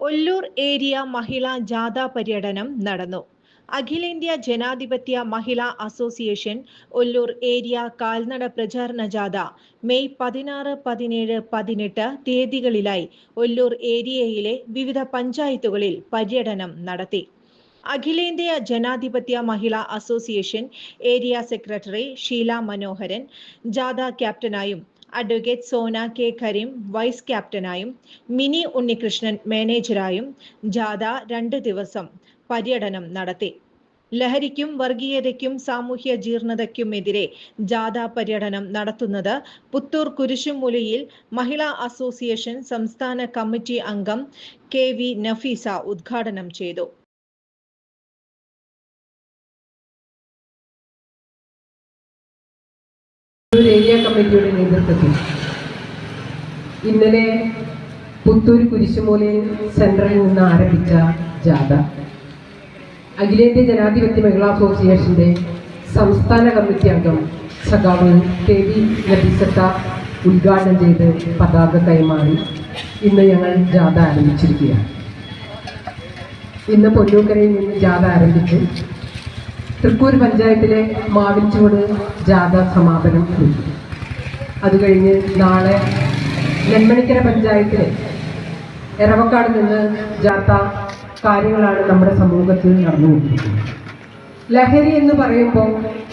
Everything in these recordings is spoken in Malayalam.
ഒല്ലൂർ ഏരിയ മഹിളാ ജാഥാ പര്യടനം നടന്നു. അഖിലേന്ത്യാ ജനാധിപത്യ മഹിളാ അസോസിയേഷൻ ഒല്ലൂർ ഏരിയ കാൽനട പ്രചാരണ ജാഥ മെയ് പതിനാറ് പതിനേഴ് പതിനെട്ട് തീയതികളിലായി ഒല്ലൂർ ഏരിയയിലെ വിവിധ പഞ്ചായത്തുകളിൽ പര്യടനം നടത്തി. അഖിലേന്ത്യാ ജനാധിപത്യ Mahila association area secretary Sheela Manoharan ജാഥ ക്യാപ്റ്റനായും advocate Sona K Kareem vice ക്യാപ്റ്റനായും Mini Unnikrishnan മാനേജറായും ജാഥ രണ്ട് ദിവസം പര്യടനം നടത്തി. ലഹരിക്കും വർഗീയതയ്ക്കും സാമൂഹ്യ ജീർണതയ്ക്കുമെതിരെ ജാഥ പര്യടനം നടത്തുന്നത് പുത്തൂർ കുരിശുമൂലയിൽ മഹിളാ അസോസിയേഷൻ സംസ്ഥാന കമ്മിറ്റി അംഗം കെ വി നഫീസ ഉദ്ഘാടനം ചെയ്തു. ഏരിയ കമ്മിറ്റിയുടെ നേതൃത്വത്തിൽ ഇന്നലെ പുത്തൂർ കുരിശുമൂലയിൽ സെൻട്രലിൽ നിന്ന് ആരംഭിച്ച ജാഥ. അഖിലേന്ത്യാ ജനാധിപത്യ മഹിളാ അസോസിയേഷന്റെ സംസ്ഥാന കമ്മിറ്റി അംഗം സഖാവ് കെ വി നബീസത്ത ഉദ്ഘാടനം ചെയ്ത് പതാക കൈമാറി. ഇന്ന് ഞങ്ങൾ ജാഥ ആരംഭിച്ചിരിക്കുകയാണ്. ഇന്ന് പൊന്നൂക്കരയിൽ നിന്ന് ജാഥ ആരംഭിച്ചു തൃക്കൂർ പഞ്ചായത്തിലെ മാവിൻചൂട് ജാഥ സമാപനം കുറിച്ചു. അത് കഴിഞ്ഞ് നാളെ നെന്മണിക്കര പഞ്ചായത്തിലെ എറവക്കാട് നിന്ന് ജാഥ കാര്യങ്ങളാണ് നമ്മുടെ സമൂഹത്തിൽ നടന്നുകൊണ്ടിരിക്കുന്നത്. ലഹരി എന്ന് പറയുമ്പോൾ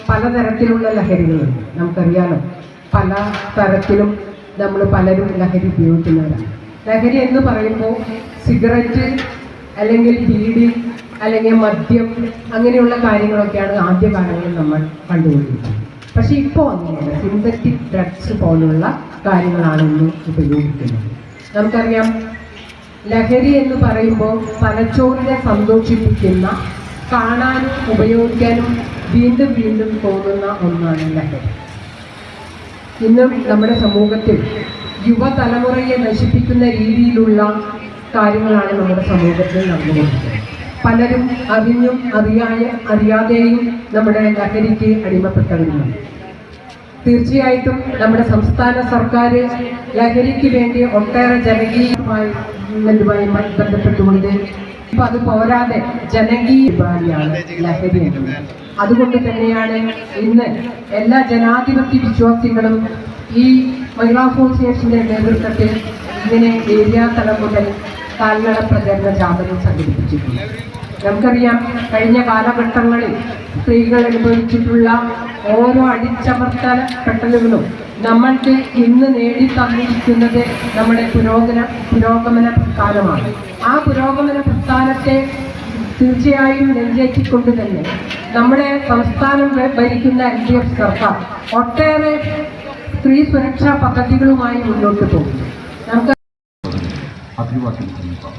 പലതരത്തിലുള്ള ലഹരികളുണ്ട് നമുക്കറിയാലോ പല തരത്തിലും നമ്മൾ പലരും ലഹരി ഉപയോഗിക്കുന്നവരാണ്. ലഹരി എന്ന് പറയുമ്പോൾ സിഗരറ്റ് അല്ലെങ്കിൽ ബീഡി അല്ലെങ്കിൽ മദ്യം അങ്ങനെയുള്ള കാര്യങ്ങളൊക്കെയാണ് ആദ്യകാലങ്ങളിൽ നമ്മൾ കണ്ടുകൊണ്ടിരിക്കുന്നത് പക്ഷെ ഇപ്പോൾ അങ്ങനെയല്ല. സിന്തറ്റിക് ഡ്രഗ്സ് പോലുള്ള കാര്യങ്ങളാണ് ഇന്ന് ഉപയോഗിക്കുന്നത്. നമുക്കറിയാം ലഹരി എന്ന് പറയുമ്പോൾ തലച്ചോറിനെ സന്തോഷിപ്പിക്കുന്ന കാണാനും ഉപയോഗിക്കാനും വീണ്ടും വീണ്ടും തോന്നുന്ന ഒന്നാണ് ലഹരി. ഇന്ന് നമ്മുടെ സമൂഹത്തിൽ യുവതലമുറയെ നശിപ്പിക്കുന്ന രീതിയിലുള്ള കാര്യങ്ങളാണ് നമ്മുടെ സമൂഹത്തിൽ നടന്നുകൊണ്ടിരിക്കുന്നത്. പലരും അറിഞ്ഞും അറിയായ അറിയാതെയും നമ്മുടെ ലഹരിക്ക് അടിമപ്പെട്ടവരുമാണ് തീർച്ചയായിട്ടും നമ്മുടെ സംസ്ഥാന സർക്കാർ ലഹരിക്ക് വേണ്ടി ഒട്ടേറെ ജനകീയമായി ബന്ധപ്പെട്ടുകൊണ്ട് ഇപ്പൊ അത് പോരാതെ ജനകീയ വിഭാഗിയാണ് ലഹരി എന്നത്. അതുകൊണ്ട് തന്നെയാണ് ഇന്ന് എല്ലാ ജനാധിപത്യ വിശ്വാസികളും ഈ മഹിളാ അസോസിയേഷന്റെ നേതൃത്വത്തിൽ ഇങ്ങനെ ഏരിയ തലം മുതൽ കാൽനട പ്രചരണ ജാഥകൾ സംഘടിപ്പിച്ചിട്ടുണ്ട്. നമുക്കറിയാം കഴിഞ്ഞ കാലഘട്ടങ്ങളിൽ സ്ത്രീകൾ അനുഭവിച്ചിട്ടുള്ള ഓരോ അടിച്ചമർത്തപ്പെട്ടലുകളും നമ്മൾക്ക് ഇന്ന് നേടി തന്നിരിക്കുന്നത് നമ്മുടെ പുരോഗമന പുരോഗമന പ്രസ്ഥാനമാണ്. ആ പുരോഗമന പ്രസ്ഥാനത്തെ തീർച്ചയായും നെഞ്ചേറ്റിക്കൊണ്ട് തന്നെ നമ്മുടെ സംസ്ഥാനം ഭരിക്കുന്ന എൽ ഡി എഫ് സർക്കാർ ഒട്ടേറെ സ്ത്രീ സുരക്ഷാ പദ്ധതികളുമായി മുന്നോട്ട് പോകുന്നു. നമുക്ക് അഭിവാദ്യം ചെയ്യുക